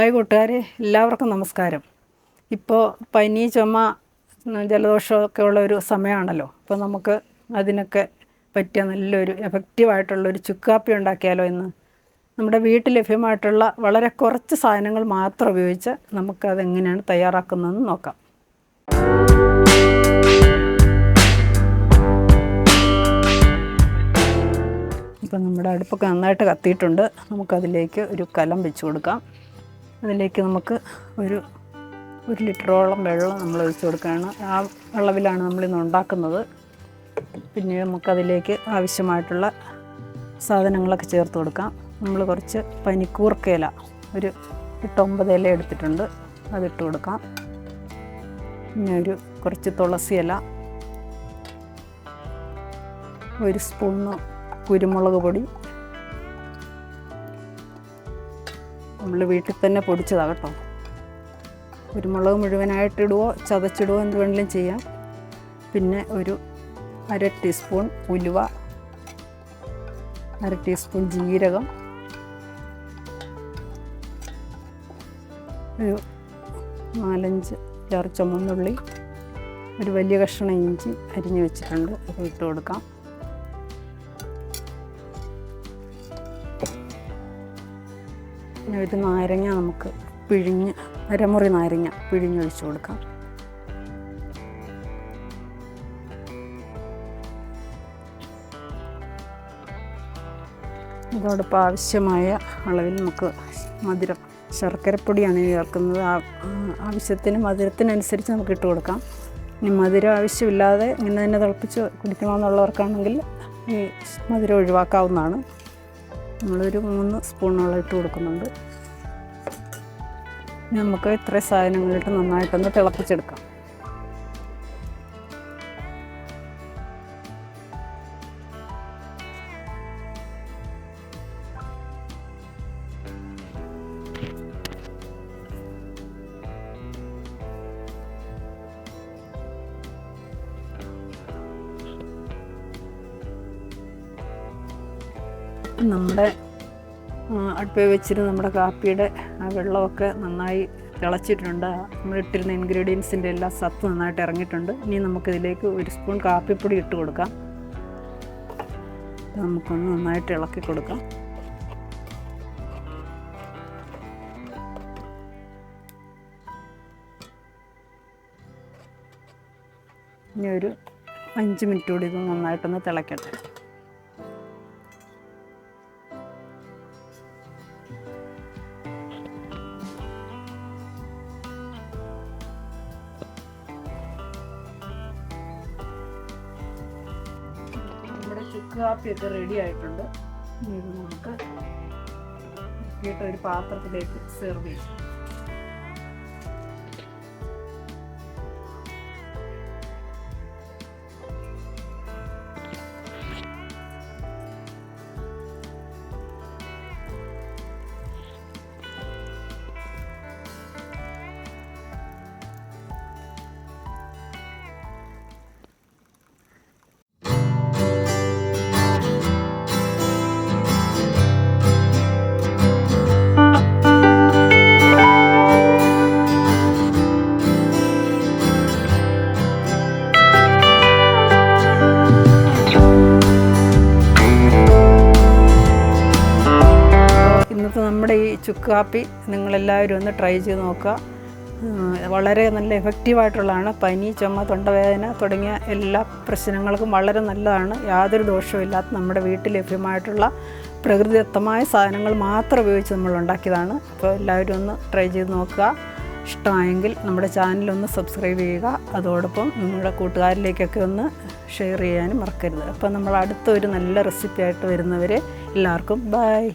Hi കൂട്ടുകാരെ എല്ലാവർക്കും നമസ്കാരം. ഇപ്പോൾ പനി ചുമ ജലദോഷമൊക്കെ ഉള്ള ഒരു സമയമാണല്ലോ. അപ്പോൾ നമുക്ക് അതിനൊക്കെ പറ്റിയ നല്ലൊരു എഫക്റ്റീവായിട്ടുള്ളൊരു ചുക്കാപ്പി ഉണ്ടാക്കിയാലോ എന്ന്. നമ്മുടെ വീട്ടിൽ ലഭ്യമായിട്ടുള്ള വളരെ കുറച്ച് സാധനങ്ങൾ മാത്രം ഉപയോഗിച്ച് നമുക്കതെങ്ങനെയാണ് തയ്യാറാക്കുന്നതെന്ന് നോക്കാം. ഇപ്പം നമ്മുടെ അടുപ്പൊക്കെ നന്നായിട്ട് കത്തിയിട്ടുണ്ട്. നമുക്കതിലേക്ക് ഒരു കലം വെച്ച് കൊടുക്കാം. അതിലേക്ക് നമുക്ക് ഒരു ഒരു ലിറ്ററോളം വെള്ളം നമ്മൾ ഒഴിച്ച് കൊടുക്കുകയാണ്. ആ അളവിലാണ് നമ്മളിന്ന് ഉണ്ടാക്കുന്നത്. പിന്നെ നമുക്കതിലേക്ക് ആവശ്യമായിട്ടുള്ള സാധനങ്ങളൊക്കെ ചേർത്ത് കൊടുക്കാം. നമ്മൾ കുറച്ച് പനിക്കൂർക്കയില ഒരു എട്ടൊമ്പത് ഇല എടുത്തിട്ടുണ്ട്. അതിട്ട് കൊടുക്കാം. പിന്നെ ഒരു കുറച്ച് തുളസി ഇല ഒരു സ്പൂണ് കുരുമുളക് പൊടി നമ്മൾ വീട്ടിൽ തന്നെ പൊടിച്ചതാണ് കേട്ടോ. കുരുമുളക് മുഴുവനായിട്ട് ഇടുവോ ചതച്ചിടുവോ എന്ത് വേണമെങ്കിലും ചെയ്യാം. പിന്നെ ഒരു അര ടീസ്പൂൺ ഉലുവ അര ടീസ്പൂൺ ജീരകം ഒരു നാലഞ്ച് ചാർ ചുമന്നുള്ളി ഒരു വലിയ കഷ്ണം ഇഞ്ചി അരിഞ്ഞ് വെച്ചിട്ടുണ്ട്. അത് ഇട്ട് കൊടുക്കാം. ഒരു നാരങ്ങ നമുക്ക് പിഴിഞ്ഞ് അരമുറി നാരങ്ങ പിഴിഞ്ഞൊഴിച്ച് കൊടുക്കാം. ഇതോടൊപ്പം ആവശ്യമായ അളവിൽ നമുക്ക് മധുരം ശർക്കരപ്പൊടിയാണ് ചേർക്കുന്നത്. ആവശ്യത്തിന് മധുരത്തിനനുസരിച്ച് നമുക്ക് ഇട്ട് കൊടുക്കാം. ഇനി മധുരം ആവശ്യമില്ലാതെ ഇങ്ങനെ തന്നെ തിളപ്പിച്ച് കുടിക്കണമെന്നുള്ളവർക്കാണെങ്കിൽ ഈ മധുരം ഒഴിവാക്കാവുന്നതാണ്. നമ്മളൊരു മൂന്ന് സ്പൂണോളം ഇട്ട് കൊടുക്കുന്നുണ്ട്. നമുക്ക് ഇത്ര സാധനങ്ങളിട്ട് നന്നായിട്ടൊന്ന് തിളപ്പിച്ചെടുക്കാം. നമ്മുടെ അടുപ്പിൽ വെച്ചിരുന്ന നമ്മുടെ കാപ്പിയുടെ ആ വെള്ളമൊക്കെ നന്നായി തിളച്ചിട്ടുണ്ട്. നമ്മളിട്ടിരുന്ന ഇൻഗ്രീഡിയൻസിന്റെ എല്ലാം സത്ത് നന്നായിട്ട് ഇറങ്ങിയിട്ടുണ്ട്. ഇനി നമുക്കിതിലേക്ക് ഒരു സ്പൂൺ കാപ്പിപ്പൊടി ഇട്ട് കൊടുക്കാം. നമുക്കൊന്ന് നന്നായിട്ട് ഇളക്കി കൊടുക്കാം. ഇനി ഒരു അഞ്ച് മിനിറ്റ് കൂടി ഇത് നന്നായിട്ടൊന്ന് തിളക്കട്ടെ. കാപ്പിയൊക്കെ റെഡി ആയിട്ടുണ്ട്. നമുക്ക് ഒരു പാത്രത്തിലേക്ക് സെർവ് ചെയ്യാം. ചുക്ക് കാപ്പി നിങ്ങളെല്ലാവരും ഒന്ന് ട്രൈ ചെയ്ത് നോക്കുക. വളരെ നല്ല എഫക്റ്റീവായിട്ടുള്ളതാണ്. പനി ചുമ തൊണ്ടവേദന തുടങ്ങിയ എല്ലാ പ്രശ്നങ്ങൾക്കും വളരെ നല്ലതാണ്. യാതൊരു ദോഷവുമില്ലാത്ത നമ്മുടെ വീട്ടിൽ ലഭ്യമായിട്ടുള്ള പ്രകൃതിദത്തമായ സാധനങ്ങൾ മാത്രം ഉപയോഗിച്ച് നമ്മൾ ഉണ്ടാക്കിയതാണ്. അപ്പോൾ എല്ലാവരും ഒന്ന് ട്രൈ ചെയ്ത് നോക്കുക. ഇഷ്ടമായെങ്കിൽ നമ്മുടെ ചാനലൊന്ന് സബ്സ്ക്രൈബ് ചെയ്യുക. അതോടൊപ്പം നിങ്ങളുടെ കൂട്ടുകാരിലേക്കൊക്കെ ഒന്ന് ഷെയർ ചെയ്യാനും മറക്കരുത്. അപ്പോൾ നമ്മൾ അടുത്ത ഒരു നല്ല റെസിപ്പി ആയിട്ട് വരുന്നവരെ എല്ലാവർക്കും ബൈ.